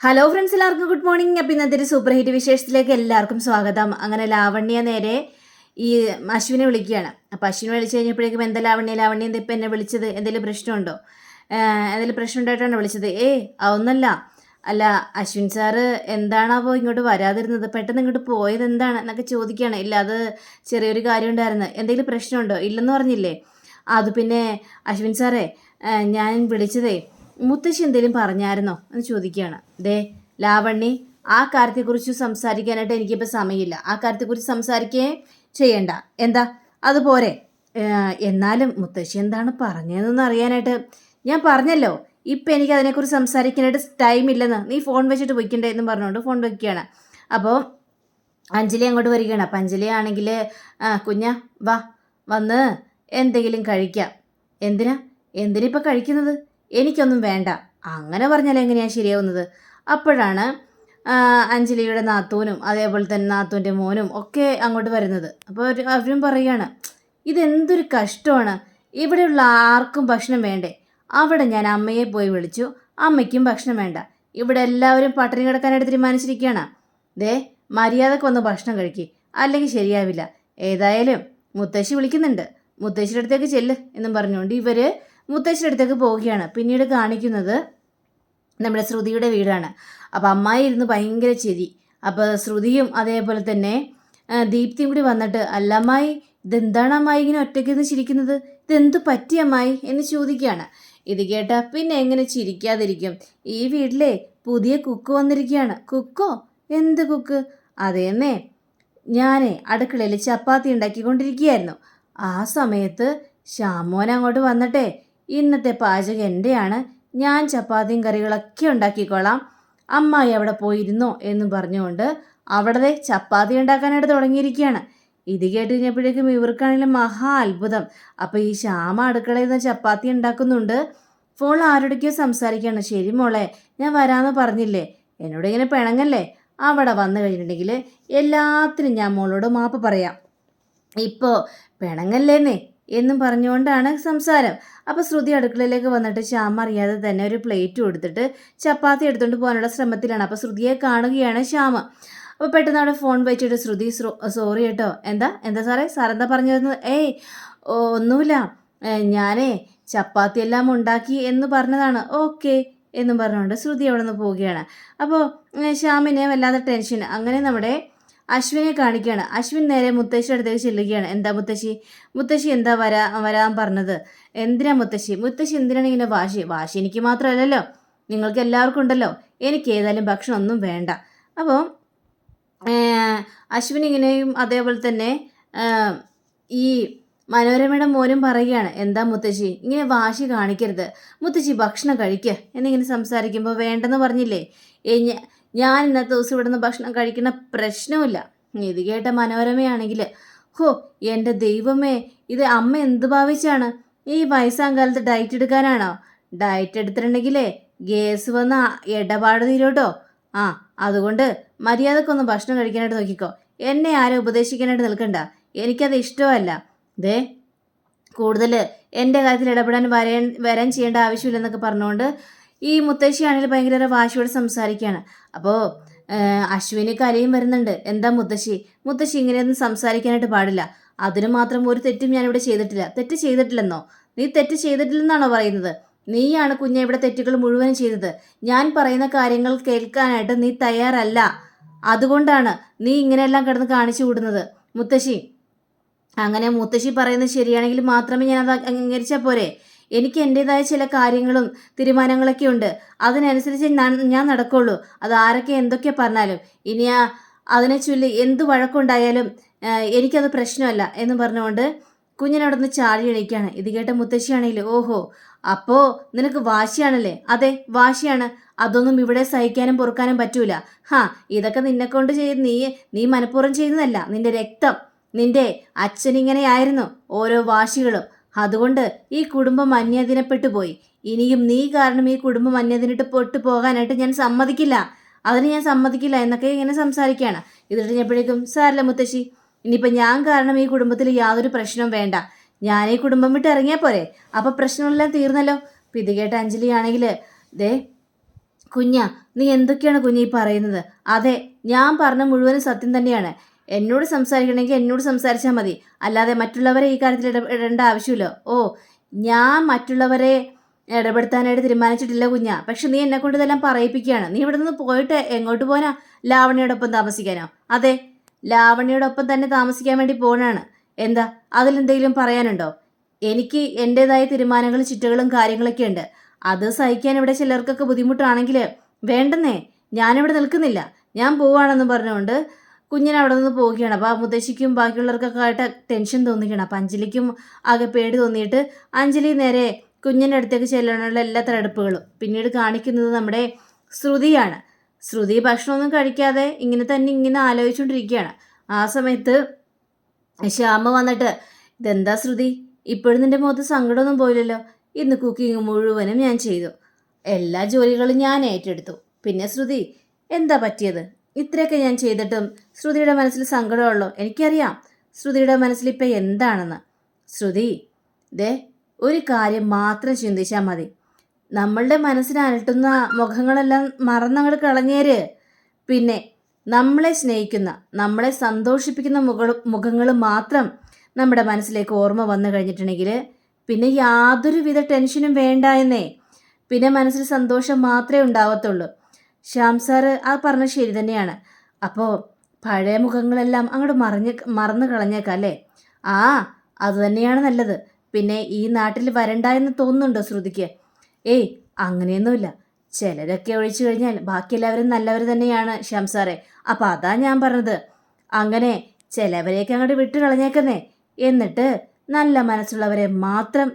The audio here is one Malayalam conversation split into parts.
ഹലോ ഫ്രണ്ട്സ് എല്ലാവർക്കും ഗുഡ് മോർണിംഗ് അപ്പം ഇന്നത്തെ ഒരു സൂപ്പർ ഹിറ്റ് വിശേഷത്തിലേക്ക് എല്ലാവർക്കും സ്വാഗതം. അങ്ങനെ ലാവണ്യ നേരെ ഈ അശ്വിനെ വിളിക്കുകയാണ്. അപ്പം അശ്വിനെ വിളിച്ചു കഴിഞ്ഞപ്പോഴേക്കും എന്താ ലാവണ്യ? ലാവണ്യ എന്താ ഇപ്പം എന്നെ വിളിച്ചത്? എന്തെങ്കിലും പ്രശ്നമുണ്ടോ? എന്തെങ്കിലും പ്രശ്നം ഉണ്ടായിട്ടാണ് വിളിച്ചത്? ഏ അതൊന്നല്ല അല്ല അശ്വിൻ സാറ് എന്താണാവോ ഇങ്ങോട്ട് വരാതിരുന്നത്? പെട്ടെന്ന് ഇങ്ങോട്ട് പോയത് എന്താണ് എന്നൊക്കെ ചോദിക്കുകയാണ്. ഇല്ല അത് ചെറിയൊരു കാര്യം ഉണ്ടായിരുന്നു എന്തെങ്കിലും പ്രശ്നമുണ്ടോ? ഇല്ലെന്ന് പറഞ്ഞില്ലേ? അത് പിന്നെ അശ്വിൻ സാറേ ഞാൻ വിളിച്ചതേ മുത്തശ്ശി എന്തെങ്കിലും പറഞ്ഞായിരുന്നോ? എന്ന് ചോദിക്കുകയാണ്. ദേ ലാവണ്ണി ആ കാര്യത്തെക്കുറിച്ച് സംസാരിക്കാനായിട്ട് എനിക്കിപ്പോൾ സമയമില്ല. ആ കാര്യത്തെക്കുറിച്ച് സംസാരിക്കുകയും ചെയ്യണ്ട. എന്താ? അതുപോലെ എന്നാലും മുത്തശ്ശി എന്താണ് പറഞ്ഞതെന്ന് അറിയാനായിട്ട് ഞാൻ പറഞ്ഞല്ലോ. ഇപ്പം എനിക്ക് അതിനെക്കുറിച്ച് സംസാരിക്കാനായിട്ട് ടൈം ഇല്ലെന്ന്. നീ ഫോൺ വെച്ചിട്ട് വയ്ക്കണ്ടേ എന്ന് പറഞ്ഞുകൊണ്ട് ഫോൺ വയ്ക്കുകയാണ് അപ്പോൾ അഞ്ജലി അങ്ങോട്ട് വരികയാണ്. അപ്പം അഞ്ജലി ആണെങ്കിൽ കുഞ്ഞ വാ വന്ന് എന്തെങ്കിലും കഴിക്കാം. എന്തിനാ? എന്തിനിപ്പോൾ കഴിക്കുന്നത്? എനിക്കൊന്നും വേണ്ട. അങ്ങനെ പറഞ്ഞാൽ എങ്ങനെയാണ് ശരിയാവുന്നത്? അപ്പോഴാണ് അഞ്ജലിയുടെ നാത്തൂനും അതേപോലെ തന്നെ നാത്തൂന്റെ മോനും ഒക്കെ അങ്ങോട്ട് വരുന്നത്. അപ്പോൾ അവർ അവരും പറയുകയാണ് ഇതെന്തൊരു കഷ്ടമാണ്. ഇവിടെയുള്ള ആർക്കും ഭക്ഷണം വേണ്ടേ? അവിടെ ഞാൻ അമ്മയെ പോയി വിളിച്ചു. അമ്മയ്ക്കും ഭക്ഷണം വേണ്ട. ഇവിടെ എല്ലാവരും പട്ടിണി കിടക്കാനായിട്ട് തീരുമാനിച്ചിരിക്കുകയാണ്. ദേ മര്യാദയ്ക്ക് വന്ന് ഭക്ഷണം കഴിക്കുക അല്ലെങ്കിൽ ശരിയാവില്ല. ഏതായാലും മുത്തശ്ശി വിളിക്കുന്നുണ്ട്. മുത്തശ്ശിയുടെ അടുത്തേക്ക് ചെല്ല് എന്നും പറഞ്ഞുകൊണ്ട് ഇവർ മുത്തശ്ശിയുടെ അടുത്തേക്ക് പോവുകയാണ്. പിന്നീട് കാണിക്കുന്നത് നമ്മുടെ ശ്രുതിയുടെ വീടാണ്. അപ്പോൾ അമ്മായി ഇരുന്ന് ഭയങ്കര ചിരി. അപ്പോൾ ശ്രുതിയും അതേപോലെ തന്നെ ദീപ്തിയും കൂടി വന്നിട്ട് അല്ലമ്മായി ഇതെന്താണ് അമ്മായി ഇങ്ങനെ ഒറ്റയ്ക്ക് നിന്ന് ചിരിക്കുന്നത്? ഇതെന്ത് പറ്റി അമ്മായി? എന്ന് ചോദിക്കുകയാണ്. ഇത് കേട്ടാ പിന്നെ എങ്ങനെ ചിരിക്കാതിരിക്കും. ഈ വീട്ടിലെ പുതിയ കുക്ക് വന്നിരിക്കുകയാണ്. കുക്കോ? എന്ത് കുക്ക്? അതേന്നേ ഞാനേ അടുക്കളയിൽ ചപ്പാത്തി ഉണ്ടാക്കിക്കൊണ്ടിരിക്കുകയായിരുന്നു. ആ സമയത്ത് ശ്യാമോൻ അങ്ങോട്ട് വന്നിട്ടെ ഇന്നത്തെ പാചകം എന്റെയാണ് ഞാൻ ചപ്പാത്തിയും കറികളൊക്കെ ഉണ്ടാക്കിക്കോളാം. അമ്മായി അവിടെ പോയിരുന്നോ എന്ന് പറഞ്ഞുകൊണ്ട് അവിടെ ചപ്പാത്തി ഉണ്ടാക്കാനായിട്ട് തുടങ്ങിയിരിക്കുകയാണ്. ഇത് കേട്ട് കഴിഞ്ഞപ്പോഴേക്കും ഇവർക്കാണെങ്കിലും മഹാ അത്ഭുതം. അപ്പോൾ ഈ ശ്യാമ അടുക്കളയിൽ നിന്ന് ചപ്പാത്തി ഉണ്ടാക്കുന്നുണ്ട്. ഫോണിൽ ആരോടൊക്കെയോ സംസാരിക്കുകയാണ്. ശരി മോളെ ഞാൻ വരാമെന്ന് പറഞ്ഞില്ലേ? എന്നോട് ഇങ്ങനെ പിണങ്ങല്ലേ? അവിടെ വന്നു കഴിഞ്ഞിട്ടുണ്ടെങ്കിൽ എല്ലാത്തിനും ഞാൻ മോളോട് മാപ്പ് പറയാം. ഇപ്പോൾ പിണങ്ങല്ലേന്നേ? എന്നും പറഞ്ഞുകൊണ്ടാണ് സംസാരം. അപ്പോൾ ശ്രുതി അടുക്കളയിലേക്ക് വന്നിട്ട് ശ്യാമ അറിയാതെ തന്നെ ഒരു പ്ലേറ്റ് കൊടുത്തിട്ട് ചപ്പാത്തി എടുത്തുകൊണ്ട് പോകാനുള്ള ശ്രമത്തിലാണ്. അപ്പോൾ ശ്രുതിയെ കാണുകയാണ് ശ്യാമ അപ്പോൾ പെട്ടെന്ന് അവിടെ ഫോൺ വെച്ചിട്ട് ശ്രുതി സോറി കേട്ടോ. എന്താ? എന്താ സാറേ? സാർ എന്താ പറഞ്ഞു തരുന്നത് ഏയ് ഒന്നുമില്ല. ഞാനേ ചപ്പാത്തി എല്ലാം ഉണ്ടാക്കി എന്ന് പറഞ്ഞതാണ്. ഓക്കെ എന്നും പറഞ്ഞുകൊണ്ട് ശ്രുതി അവിടെ നിന്ന് പോവുകയാണ് അപ്പോൾ ശ്യാമിനെ വല്ലാതെ ടെൻഷൻ അങ്ങനെ നമ്മുടെ അശ്വിനെ കാണിക്കുകയാണ്. അശ്വിൻ നേരെ മുത്തശ്ശിയുടെ അടുത്തേക്ക് ചെല്ലുകയാണ്. എന്താ മുത്തശ്ശി? മുത്തശ്ശി എന്താ വരാ വരാൻ പറഞ്ഞത്? എന്തിനാ മുത്തശ്ശി? മുത്തശ്ശി എന്തിനാണ് ഇങ്ങനെ വാശി? വാശി എനിക്ക് മാത്രമല്ലല്ലോ. നിങ്ങൾക്ക് എല്ലാവർക്കും ഉണ്ടല്ലോ. എനിക്ക് ഏതായാലും ഭക്ഷണം ഒന്നും വേണ്ട. അപ്പോൾ അശ്വിൻ ഇങ്ങനെയും അതേപോലെ തന്നെ ഈ മനോരമയുടെ മോനും പറയുകയാണ്. എന്താ മുത്തശ്ശി? ഇങ്ങനെ വാശി കാണിക്കരുത്. മുത്തശ്ശി ഭക്ഷണം കഴിക്കുക എന്നിങ്ങനെ സംസാരിക്കുമ്പോൾ വേണ്ടെന്ന് പറഞ്ഞില്ലേ? ഞാൻ ഇന്നത്തെ ദിവസം ഇവിടുന്ന് ഭക്ഷണം കഴിക്കുന്ന പ്രശ്നമില്ല ഇത് കേട്ട മനോരമയാണെങ്കിൽ ഹോ എന്റെ ദൈവമേ ഇത് അമ്മ എന്ത് ഭാവിച്ചാണ്? ഈ വയസ്സാം കാലത്ത് ഡയറ്റ് എടുക്കാനാണോ? ഡയറ്റ് എടുത്തിട്ടുണ്ടെങ്കിലേ ഗ്യാസ് വന്ന ഇടപാട് തീരോട്ടോ? ആ അതുകൊണ്ട് മര്യാദക്കൊന്ന് ഭക്ഷണം കഴിക്കാനായിട്ട് നോക്കിക്കോ. എന്നെ ആരും ഉപദേശിക്കാനായിട്ട് നിൽക്കണ്ട. എനിക്കത് ഇഷ്ടമല്ല. ദേ കൂടുതൽ എന്റെ കാര്യത്തിൽ ഇടപെടാൻ വരാൻ വരാൻ ചെയ്യേണ്ട ആവശ്യമില്ലെന്നൊക്കെ പറഞ്ഞുകൊണ്ട് ഈ മുത്തശ്ശിയാണെങ്കിൽ ഭയങ്കര വാശിയോട് സംസാരിക്കുകയാണ്. അപ്പോൾ അശ്വിന് കലയും വരുന്നുണ്ട്. എന്താ മുത്തശ്ശി? മുത്തശ്ശി ഇങ്ങനെയൊന്നും സംസാരിക്കാനായിട്ട് പാടില്ല. അതിന് മാത്രം ഒരു തെറ്റും ഞാനിവിടെ ചെയ്തിട്ടില്ല. തെറ്റ് ചെയ്തിട്ടില്ലെന്നോ? നീ തെറ്റ് ചെയ്തിട്ടില്ലെന്നാണോ പറയുന്നത്? നീയാണ് കുഞ്ഞെ ഇവിടെ തെറ്റുകൾ മുഴുവനും ചെയ്തത്. ഞാൻ പറയുന്ന കാര്യങ്ങൾ കേൾക്കാനായിട്ട് നീ തയ്യാറല്ല. അതുകൊണ്ടാണ് നീ ഇങ്ങനെയെല്ലാം കിടന്ന് കാണിച്ചു കൂടുന്നത് മുത്തശ്ശി അങ്ങനെ മുത്തശ്ശി പറയുന്നത് ശരിയാണെങ്കിൽ മാത്രമേ ഞാൻ അത് അംഗീകരിച്ചാൽ പോരെ? എനിക്ക് എന്റെതായ ചില കാര്യങ്ങളും തീരുമാനങ്ങളൊക്കെ ഉണ്ട്. അതിനനുസരിച്ച് ഞാൻ നടക്കുള്ളൂ. അത് ആരൊക്കെ എന്തൊക്കെ പറഞ്ഞാലും. ഇനി ആ അതിനെ ചൊല്ലി എന്ത് വഴക്കുണ്ടായാലും എനിക്കത് പ്രശ്നമല്ല എന്ന് പറഞ്ഞുകൊണ്ട് കുഞ്ഞിനവിടെ നിന്ന് ചാടി എണീക്കുകയാണ് ഇത് കേട്ട മുത്തശ്ശിയാണെങ്കിൽ ഓഹോ അപ്പോൾ നിനക്ക് വാശിയാണല്ലേ? അതെ വാശിയാണ്. അതൊന്നും ഇവിടെ സഹിക്കാനും പൊറുക്കാനും പറ്റൂല. ഹാ ഇതൊക്കെ നിന്നെ കൊണ്ട് ചെയ്ത് നീ നീ മനഃപൂർവം ചെയ്യുന്നതല്ല. നിന്റെ രക്തം നിന്റെ അച്ഛൻ ഇങ്ങനെയായിരുന്നു ഓരോ വാശികളും. അതുകൊണ്ട് ഈ കുടുംബം അന്യദിനപ്പെട്ടു പോയി ഇനിയും നീ കാരണം ഈ കുടുംബം അന്യദിനിട്ട് പൊട്ടു പോകാനായിട്ട് ഞാൻ സമ്മതിക്കില്ല. അതിന് ഞാൻ സമ്മതിക്കില്ല എന്നൊക്കെ ഇങ്ങനെ സംസാരിക്കുകയാണ്. ഇത് കഴിഞ്ഞപ്പോഴേക്കും സാരല്ല മുത്തശ്ശി ഇനിയിപ്പോൾ ഞാൻ കാരണം ഈ കുടുംബത്തിൽ യാതൊരു പ്രശ്നവും വേണ്ട. ഞാൻ ഈ കുടുംബം വിട്ട് ഇറങ്ങിയാൽ പോരെ. അപ്പോൾ പ്രശ്നമെല്ലാം തീർന്നല്ലോ. അപ്പം ഇത് കേട്ട അഞ്ജലി ആണെങ്കിൽ ദേ കുഞ്ഞ നീ എന്തൊക്കെയാണ് കുഞ്ഞ് ഈ പറയുന്നത്? അതെ ഞാൻ പറഞ്ഞ മുഴുവനും സത്യം തന്നെയാണ്. എന്നോട് സംസാരിക്കണമെങ്കിൽ എന്നോട് സംസാരിച്ചാൽ മതി. അല്ലാതെ മറ്റുള്ളവരെ ഈ കാര്യത്തിൽ ഇടപെടേണ്ട ആവശ്യമില്ല. ഓ ഞാൻ മറ്റുള്ളവരെ ഇടപെടുത്താനായിട്ട് തീരുമാനിച്ചിട്ടില്ല കുഞ്ഞ. പക്ഷെ നീ എന്നെ കൊണ്ട് ഇതെല്ലാം പറയിപ്പിക്കുകയാണ്. നീ ഇവിടെ നിന്ന് പോയിട്ട് എങ്ങോട്ട് പോനാ ലാവണ്യയോടൊപ്പം താമസിക്കാനോ. അതെ ലാവണ്യയോടൊപ്പം തന്നെ താമസിക്കാൻ വേണ്ടി പോകണാണ് എന്താ അതിലെന്തെങ്കിലും പറയാനുണ്ടോ? എനിക്ക് എന്റെതായ തീരുമാനങ്ങളും ചിട്ടകളും കാര്യങ്ങളൊക്കെ ഉണ്ട്. അത് സഹിക്കാൻ ഇവിടെ ചിലർക്കൊക്കെ ബുദ്ധിമുട്ടാണെങ്കിൽ വേണ്ടെന്നേ. ഞാനിവിടെ നിൽക്കുന്നില്ല. ഞാൻ പോവാണെന്ന് പറഞ്ഞുകൊണ്ട് കുഞ്ഞിനെ അവിടെ നിന്ന് പോവുകയാണ്. അപ്പോൾ ആ മുത്തശ്ശിക്കും ബാക്കിയുള്ളവർക്കൊക്കെ ആയിട്ട് ടെൻഷൻ തോന്നിക്കണം അപ്പം അഞ്ജലിക്കും ആകെ പേടി തോന്നിയിട്ട് അഞ്ജലി നേരെ കുഞ്ഞിന്റെ അടുത്തേക്ക് ചെല്ലാനുള്ള എല്ലാ തരടുപ്പുകളും പിന്നീട് കാണിക്കുന്നത് നമ്മുടെ ശ്രുതിയാണ്. ശ്രുതി ഭക്ഷണമൊന്നും കഴിക്കാതെ ഇങ്ങനെ തന്നെ ഇങ്ങനെ ആലോചിച്ചുകൊണ്ടിരിക്കുകയാണ്. ആ സമയത്ത് ശ്യാമ വന്നിട്ട് ഇതെന്താ ശ്രുതി? ഇപ്പോഴും നിന്റെ മുഖത്ത് സങ്കടമൊന്നും പോയില്ലല്ലോ? ഇന്ന് കുക്കിംഗ് മുഴുവനും ഞാൻ ചെയ്തു. എല്ലാ ജോലികളും ഞാൻ ഏറ്റെടുത്തു. പിന്നെ ശ്രുതി എന്താ പറ്റിയത്? ഇത്രയൊക്കെ ഞാൻ ചെയ്തിട്ടും ശ്രുതിയുടെ മനസ്സിൽ സങ്കടമുള്ളൂ? എനിക്കറിയാം. ശ്രുതിയുടെ മനസ്സിൽ ഇപ്പം എന്താണെന്ന്. ശ്രുതി ദേ ഒരു കാര്യം മാത്രം ചിന്തിച്ചാൽ മതി. നമ്മളുടെ മനസ്സിന് അലട്ടുന്ന മുഖങ്ങളെല്ലാം മറന്നങ്ങോട്ട് കളഞ്ഞേര്. പിന്നെ നമ്മളെ സ്നേഹിക്കുന്ന നമ്മളെ സന്തോഷിപ്പിക്കുന്ന മുഖ മുഖങ്ങൾ മാത്രം നമ്മുടെ മനസ്സിലേക്ക് ഓർമ്മ വന്നു കഴിഞ്ഞിട്ടുണ്ടെങ്കിൽ പിന്നെ യാതൊരുവിധ ടെൻഷനും വേണ്ട എന്നേ പിന്നെ മനസ്സിൽ സന്തോഷം മാത്രമേ ഉണ്ടാവത്തുള്ളൂ. ശ്യാം സാറ് ആ പറഞ്ഞ ശരി തന്നെയാണ്. അപ്പോൾ പഴയ മുഖങ്ങളെല്ലാം അങ്ങോട്ട് മറിഞ്ഞ് മറന്നു കളഞ്ഞേക്കാം അല്ലേ? ആ അത് തന്നെയാണ് നല്ലത്. പിന്നെ ഈ നാട്ടിൽ വരണ്ട എന്ന് തോന്നുന്നുണ്ടോ ശ്രുതിക്ക്? ഏയ് അങ്ങനെയൊന്നുമില്ല. ചിലരൊക്കെ ഒഴിച്ചു കഴിഞ്ഞാൽ ബാക്കി എല്ലാവരും നല്ലവർ തന്നെയാണ് ശ്യാം സാറേ. അപ്പം അതാ ഞാൻ പറഞ്ഞത്. അങ്ങനെ ചിലവരെയൊക്കെ അങ്ങോട്ട് വിട്ടു കളഞ്ഞേക്കുന്നേ. എന്നിട്ട് നല്ല മനസ്സുള്ളവരെ മാത്രം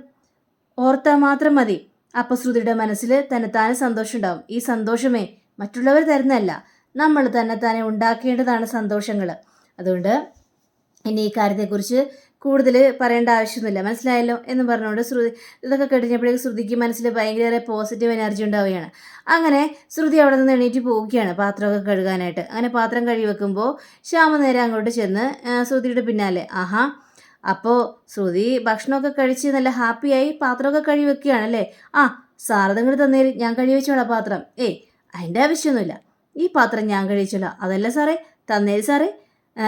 ഓർത്താൽ മാത്രം മതി. അപ്പോൾ ശ്രുതിയുടെ മനസ്സിൽ തന്നെത്താനെ സന്തോഷം ഉണ്ടാവും ഈ സന്തോഷമേ മറ്റുള്ളവർ തരുന്നതല്ല. നമ്മൾ തന്നെ തന്നെ ഉണ്ടാക്കേണ്ടതാണ് സന്തോഷങ്ങൾ അതുകൊണ്ട് ഇനി ഈ കാര്യത്തെക്കുറിച്ച് കൂടുതൽ പറയേണ്ട ആവശ്യമൊന്നുമില്ല. മനസ്സിലായല്ലോ എന്ന് പറഞ്ഞുകൊണ്ട് ശ്രുതി ഇതൊക്കെ കഴിഞ്ഞപ്പോഴേക്കും ശ്രുതിക്ക് മനസ്സിൽ ഭയങ്കര പോസിറ്റീവ് എനർജി ഉണ്ടാവുകയാണ്. അങ്ങനെ ശ്രുതി അവിടെ നിന്ന് എണീറ്റ് പോവുകയാണ് പാത്രമൊക്കെ കഴുകാനായിട്ട്. അങ്ങനെ പാത്രം കഴുകി വെക്കുമ്പോൾ ശ്യാമ നേരെ അങ്ങോട്ട് ചെന്ന് ശ്രുതിയുടെ പിന്നാലെ. ആഹാ അപ്പോൾ ശ്രുതി ഭക്ഷണമൊക്കെ കഴിച്ച് നല്ല ഹാപ്പിയായി പാത്രമൊക്കെ കഴുകി വെക്കുകയാണല്ലേ? ആ സാറ് നിങ്ങൾ തന്നേര്. ഞാൻ കഴുകി വെച്ചോളാം പാത്രം. ഏയ് അതിന്റെ ആവശ്യമൊന്നുമില്ല ഈ പാത്രം ഞാൻ കഴിച്ചോളാം. അതല്ല സാറേ തന്നേര് സാറേ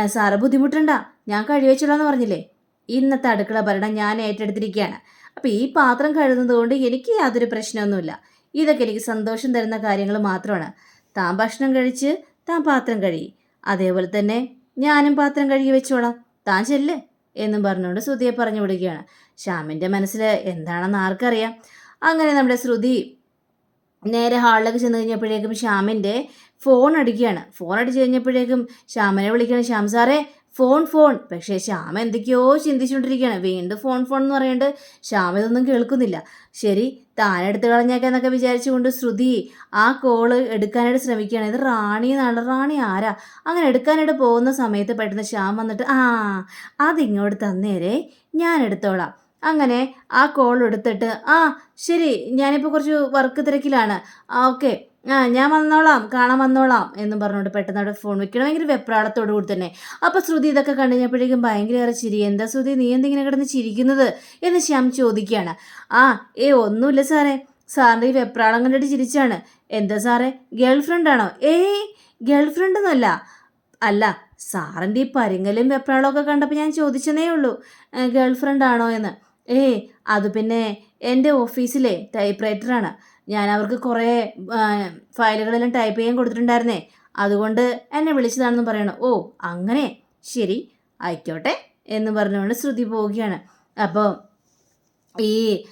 സാറ് ബുദ്ധിമുട്ടണ്ട. ഞാൻ കഴുകി വെച്ചോളാം എന്ന് പറഞ്ഞില്ലേ? ഇന്നത്തെ അടുക്കള ഭരണം ഞാൻ ഏറ്റെടുത്തിരിക്കുകയാണ് അപ്പോൾ ഈ പാത്രം കഴുകുന്നത് കൊണ്ട് എനിക്ക് യാതൊരു പ്രശ്നമൊന്നുമില്ല. ഇതൊക്കെ എനിക്ക് സന്തോഷം തരുന്ന കാര്യങ്ങൾ മാത്രമാണ്. താൻ ഭക്ഷണം കഴിച്ച് താൻ പാത്രം കഴുകി. അതേപോലെ തന്നെ ഞാനും പാത്രം കഴുകി വെച്ചോളാം. താൻ ചെല്ല് എന്നും പറഞ്ഞുകൊണ്ട് ശ്രുതിയെ പറഞ്ഞു വിടുകയാണ്. ശ്യാമിന്റെ മനസ്സിൽ എന്താണെന്ന് ആർക്കറിയാം. അങ്ങനെ നമ്മുടെ ശ്രുതി നേരെ ഹാളിലേക്ക് ചെന്ന് കഴിഞ്ഞപ്പോഴേക്കും ശ്യാമിന്റെ ഫോൺ അടിക്കുകയാണ്. ഫോൺ അടിച്ചു കഴിഞ്ഞപ്പോഴേക്കും ശ്യാമിനെ വിളിക്കുകയാണ്. ശ്യാം സാറേ ഫോൺ ഫോൺ പക്ഷേ ശ്യാമ എന്തൊക്കെയോ ചിന്തിച്ചുകൊണ്ടിരിക്കുകയാണ്. വീണ്ടും ഫോൺ ഫോൺ എന്ന് പറയുന്നത് ശ്യാമ ഇതൊന്നും കേൾക്കുന്നില്ല. ശരി താൻ എടുത്ത് കളഞ്ഞേക്കാന്നൊക്കെ വിചാരിച്ചുകൊണ്ട് ശ്രുതി ആ കോൾ എടുക്കാനായിട്ട് ശ്രമിക്കുകയാണ്. ഇത് റാണി എന്നാണ്. റാണി ആരാ? അങ്ങനെ എടുക്കാനായിട്ട് പോകുന്ന സമയത്ത് പെട്ടെന്ന് ശ്യാം വന്നിട്ട് ആ അതിങ്ങോട്ട് തന്നേരെ. ഞാൻ എടുത്തോളാം അങ്ങനെ ആ കോൾ എടുത്തിട്ട് ആ ശരി ഞാനിപ്പോൾ കുറച്ച് വർക്ക് തിരക്കിലാണ്. ആ ഓക്കെ ആ ഞാൻ വന്നോളാം കാണാൻ വന്നോളാം എന്ന് പറഞ്ഞുകൊണ്ട് പെട്ടെന്ന് അവിടെ ഫോൺ വെക്കണം ഭയങ്കര വെപ്രാളത്തോടു കൂടി തന്നെ. അപ്പോൾ ശ്രുതി ഇതൊക്കെ കണ്ടു കഴിഞ്ഞപ്പോഴേക്കും ഭയങ്കര ചിരി. എന്താ ശ്രുതി നീ എന്തിങ്ങനെ കിടന്ന് ചിരിക്കുന്നത്? എന്ന് ശ്യാം ചോദിക്കുകയാണ്. ആ ഏ ഒന്നുമില്ല സാറേ. സാറിന്റെ ഈ വെപ്രാളം കണ്ടിട്ട് ചിരിച്ചാണ്. എന്താ സാറേ? ഗേൾ ഫ്രണ്ടാണോ ഏയ് ഗേൾ അല്ല സാറിന്റെ ഈ പരിങ്ങലും വെപ്രാളമൊക്കെ കണ്ടപ്പോൾ ഞാൻ ചോദിച്ചതേ ഉള്ളൂ. ഗേൾ ഫ്രണ്ടാണോ എന്ന്. ഏയ് അത് പിന്നെ എന്റെ ഓഫീസിലെ ടൈപ്പ് റൈറ്ററാണ് ഞാൻ അവർക്ക് കുറേ ഫയലുകളെല്ലാം ടൈപ്പ് ചെയ്യാൻ കൊടുത്തിട്ടുണ്ടായിരുന്നേ. അതുകൊണ്ട് എന്നെ വിളിച്ചതാണെന്ന് പറയണം. ഓ അങ്ങനെ? ശരി ആയിക്കോട്ടെ എന്ന് പറഞ്ഞുകൊണ്ട് ശ്രുതി പോവുകയാണ്. അപ്പോൾ ഈ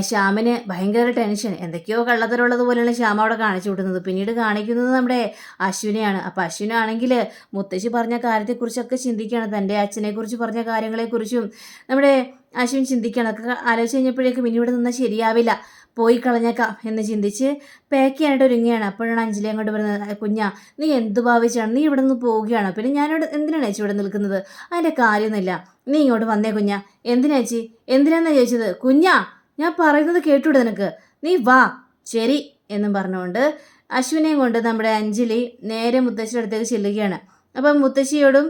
ശ്യാമിന് ഭയങ്കര ടെൻഷൻ. എന്തൊക്കെയോ കള്ളത്തരമുള്ളത് പോലെയാണ് ശ്യാം അവിടെ കാണിച്ചു വിടുന്നത്. പിന്നീട് കാണിക്കുന്നത് നമ്മുടെ അശ്വിനെയാണ്. അപ്പോൾ അശ്വിനാണെങ്കിൽ മുത്തശ്ശി പറഞ്ഞ കാര്യത്തെക്കുറിച്ചൊക്കെ ചിന്തിക്കുകയാണ്. തന്റെ അച്ഛനെക്കുറിച്ച് പറഞ്ഞ കാര്യങ്ങളെക്കുറിച്ചും നമ്മുടെ അശ്വിൻ ചിന്തിക്കുകയാണ്. അതൊക്കെ ആലോചിച്ച് കഴിഞ്ഞപ്പോഴേക്കും ഇനി ഇവിടെ നിന്നാൽ ശരിയാവില്ല. പോയി കളഞ്ഞേക്കാം എന്ന് ചിന്തിച്ച് പാക്ക് ചെയ്യാനായിട്ട് ഒരുങ്ങുകയാണ്. അപ്പോഴാണ് അഞ്ജലി അങ്ങോട്ട് പറയുന്നത് കുഞ്ഞാ നീ എന്ത് ഭാവിച്ചാണ്? നീ ഇവിടെ നിന്ന് പോവുകയാണ്. പിന്നെ ഞാനിവിടെ എന്തിനാണ് ചേച്ചി ഇവിടെ നിൽക്കുന്നത്? അതിന്റെ കാര്യമൊന്നുമില്ല. നീ ഇങ്ങോട്ട് വന്നേ കുഞ്ഞാ. എന്തിനാ ചേച്ചി എന്തിനാന്നാ ചോദിച്ചത്? കുഞ്ഞാ ഞാൻ പറയുന്നത് കേട്ടൂടെ നിനക്ക്. നീ വാ. ശരി എന്നും പറഞ്ഞുകൊണ്ട് അശ്വിനെയും കൊണ്ട് നമ്മുടെ അഞ്ജലി നേരെ മുത്തശ്ശിയുടെ അടുത്തേക്ക് ചെല്ലുകയാണ്. അപ്പം മുത്തശ്ശിയോടും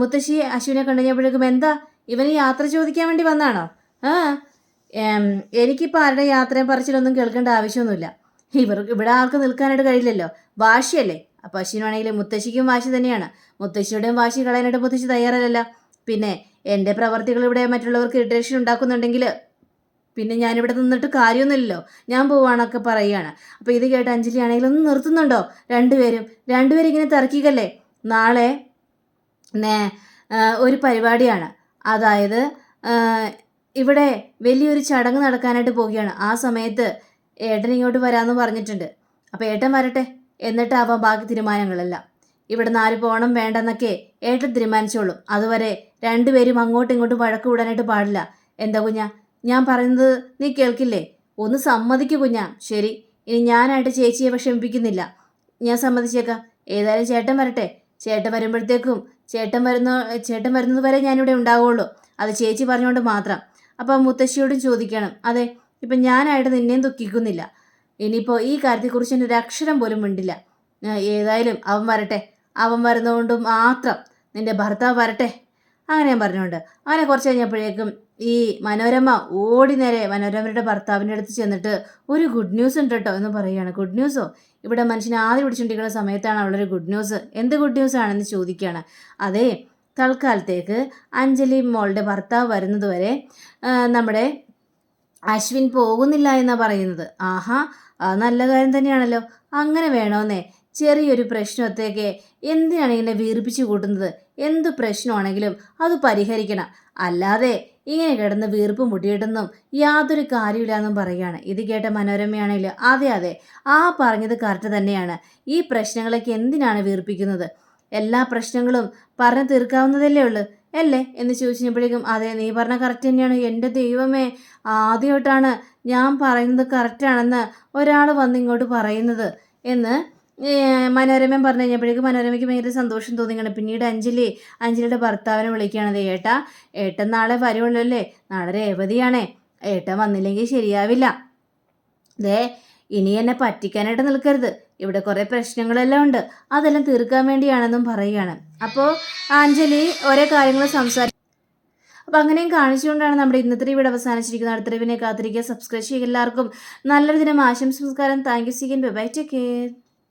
മുത്തശ്ശി അശ്വിനെ കണ്ടു കഴിഞ്ഞപ്പോഴേക്കും എന്താ? ഇവന് യാത്ര ചോദിക്കാൻ വേണ്ടി വന്നാണോ? ആ എനിക്കിപ്പോൾ ആരുടെ യാത്രയും പറച്ചിലൊന്നും കേൾക്കേണ്ട ആവശ്യമൊന്നുമില്ല. ഇവർ ഇവിടെ ആർക്ക് നിൽക്കാനായിട്ട് കഴിയില്ലല്ലോ. വാശിയല്ലേ? അപ്പം അശ്വിനാണെങ്കിൽ മുത്തശ്ശിക്കും വാശി തന്നെയാണ്. മുത്തശ്ശിയുടെയും വാശി കളയാനായിട്ട് മുത്തശ്ശി തയ്യാറല്ലല്ലോ. പിന്നെ എന്റെ പ്രവർത്തികൾ ഇവിടെ മറ്റുള്ളവർക്ക് ഇറിറ്റേഷൻ ഉണ്ടാക്കുന്നുണ്ടെങ്കിൽ പിന്നെ ഞാനിവിടെ നിന്നിട്ട് കാര്യമൊന്നുമില്ലല്ലോ. ഞാൻ പോവാണൊക്കെ പറയുകയാണ്. അപ്പോൾ ഇത് കേട്ട് അഞ്ജലി ആണെങ്കിൽ ഒന്ന് നിർത്തുന്നുണ്ടോ? രണ്ടുപേരും രണ്ടുപേരും ഇങ്ങനെ തിരക്കിക്കല്ലേ നാളെ ഒരു പരിപാടിയാണ്. അതായത് ഇവിടെ വലിയൊരു ചടങ്ങ് നടക്കാനായിട്ട് പോവുകയാണ്. ആ സമയത്ത് ഏട്ടൻ ഇങ്ങോട്ട് വരാമെന്ന് പറഞ്ഞിട്ടുണ്ട്. അപ്പോൾ ഏട്ടൻ വരട്ടെ. എന്നിട്ടാവാം ബാക്കി തീരുമാനങ്ങളെല്ലാം. ഇവിടെ നാല് പോകണം വേണ്ടെന്നൊക്കെ ഏട്ടൻ തീരുമാനിച്ചോളും. അതുവരെ രണ്ടുപേരും അങ്ങോട്ടും ഇങ്ങോട്ടും വഴക്ക് വിടാനായിട്ട് പാടില്ല. എന്താ കുഞ്ഞ? ഞാൻ പറയുന്നത് നീ കേൾക്കില്ലേ? ഒന്ന് സമ്മതിക്കു കുഞ്ഞ. ശരി. ഇനി ഞാനായിട്ട് ചേച്ചിയെ വിഷമിപ്പിക്കുന്നില്ല. ഞാൻ സമ്മതിച്ചേക്കാം. ഏതായാലും ചേട്ടൻ വരട്ടെ. ചേട്ടൻ വരുമ്പോഴത്തേക്കും ചേട്ടൻ വരുന്ന ചേട്ടൻ വരുന്നത് വരെ ഞാനിവിടെ ഉണ്ടാവുള്ളൂ. അത് ചേച്ചി പറഞ്ഞുകൊണ്ട് മാത്രം. അപ്പോൾ മുത്തശ്ശിയോടും ചോദിക്കണം. അതെ ഇപ്പം ഞാനായിട്ട് നിന്നെയും ദുഃഖിക്കുന്നില്ല. ഇനിയിപ്പോൾ ഈ കാര്യത്തെക്കുറിച്ച് എന്റെ ഒരു അക്ഷരം പോലും മിണ്ടില്ല. ഏതായാലും അവൻ വരട്ടെ. അവൻ വരുന്നതുകൊണ്ട് മാത്രം നിന്റെ ഭർത്താവ് വരട്ടെ. അങ്ങനെ ഞാൻ പറഞ്ഞുകൊണ്ട് അങ്ങനെ കുറച്ച് കഴിഞ്ഞപ്പോഴേക്കും ഈ മനോരമ ഓടി നേരെ മനോരമയുടെ ഭർത്താവിന്റെ അടുത്ത് ചെന്നിട്ട് ഒരു ഗുഡ് ന്യൂസ് ഉണ്ട് കേട്ടോ എന്ന് പറയുകയാണ്. ഗുഡ് ന്യൂസോ ഇവിടെ മനുഷ്യനെ ആദ്യം പിടിച്ചുകൊണ്ടിരിക്കുന്ന സമയത്താണ് അവളൊരു ഗുഡ് ന്യൂസ് എന്ത് ഗുഡ് ന്യൂസ് ആണെന്ന് ചോദിക്കുകയാണ്. അതെ തൽക്കാലത്തേക്ക് അഞ്ജലി മോളുടെ ഭർത്താവ് വരുന്നതുവരെ വരെ നമ്മുടെ അശ്വിൻ പോകുന്നില്ല എന്നാണ് പറയുന്നത്. ആഹാ അത് നല്ല കാര്യം തന്നെയാണല്ലോ. അങ്ങനെ വേണോന്നേ. ചെറിയൊരു പ്രശ്നത്തേക്ക് എന്തിനാണ് ഇങ്ങനെ വീർപ്പിച്ചു കൂട്ടുന്നത്? എന്ത് പ്രശ്നമാണെങ്കിലും അത് പരിഹരിക്കണം. അല്ലാതെ ഇങ്ങനെ കിടന്ന് വീർപ്പ് മുട്ടിയിട്ടെന്നും യാതൊരു കാര്യമില്ലാന്നും പറയുകയാണ്. ഇത് കേട്ട മനോരമയാണെങ്കിൽ അതെ അതെ. ആ പറഞ്ഞത് കറക്റ്റ് തന്നെയാണ്. ഈ പ്രശ്നങ്ങളൊക്കെ എന്തിനാണ് വീർപ്പിക്കുന്നത്? എല്ലാ പ്രശ്നങ്ങളും പറഞ്ഞു തീർക്കാവുന്നതല്ലേ ഉള്ളൂ. അല്ലേ? എന്ന് ചോദിച്ചപ്പോഴേക്കും അതെ നീ പറഞ്ഞ കറക്റ്റ് തന്നെയാണ്. എന്റെ ദൈവമേ ആദ്യമായിട്ടാണ് ഞാൻ പറയുന്നത് കറക്റ്റാണെന്ന് ഒരാൾ വന്ന് ഇങ്ങോട്ട് പറയുന്നത് എന്ന് ഏ, മനോരമ പറഞ്ഞു കഴിഞ്ഞപ്പോഴേക്കും മനോരമയ്ക്ക് ഭയങ്കര സന്തോഷം തോന്നിയാണ് പിന്നീട് അഞ്ജലി അഞ്ജലിയുടെ ഭർത്താവിനെ വിളിക്കുകയാണത്. ഏട്ടാ ഏട്ടൻ നാളെ വരുള്ളൂ അല്ലേ നാളെ രേവതിയാണേ. ഏട്ടൻ വന്നില്ലെങ്കിൽ ശരിയാവില്ല. ദേ ഇനി എന്നെ പറ്റിക്കാനായിട്ട് നിൽക്കരുത്. ഇവിടെ കുറേ പ്രശ്നങ്ങളെല്ലാം ഉണ്ട്. അതെല്ലാം തീർക്കാൻ വേണ്ടിയാണെന്നും പറയുകയാണ്. അപ്പോൾ അഞ്ജലി ഓരോ കാര്യങ്ങൾ സംസാരിക്കും അപ്പോൾ അങ്ങനെയും കാണിച്ചുകൊണ്ടാണ് നമ്മുടെ ഇന്നത്തെ ഇവിടെ അവസാനിച്ചിരിക്കുന്നത്. അടുത്ത റിവിനെ കാത്തിരിക്കുക. സബ്സ്ക്രൈബ് ചെയ്യുക എല്ലാവർക്കും. നല്ലൊരു ദിനം. ആശംസ നമസ്കാരം. Thank you bye bye take care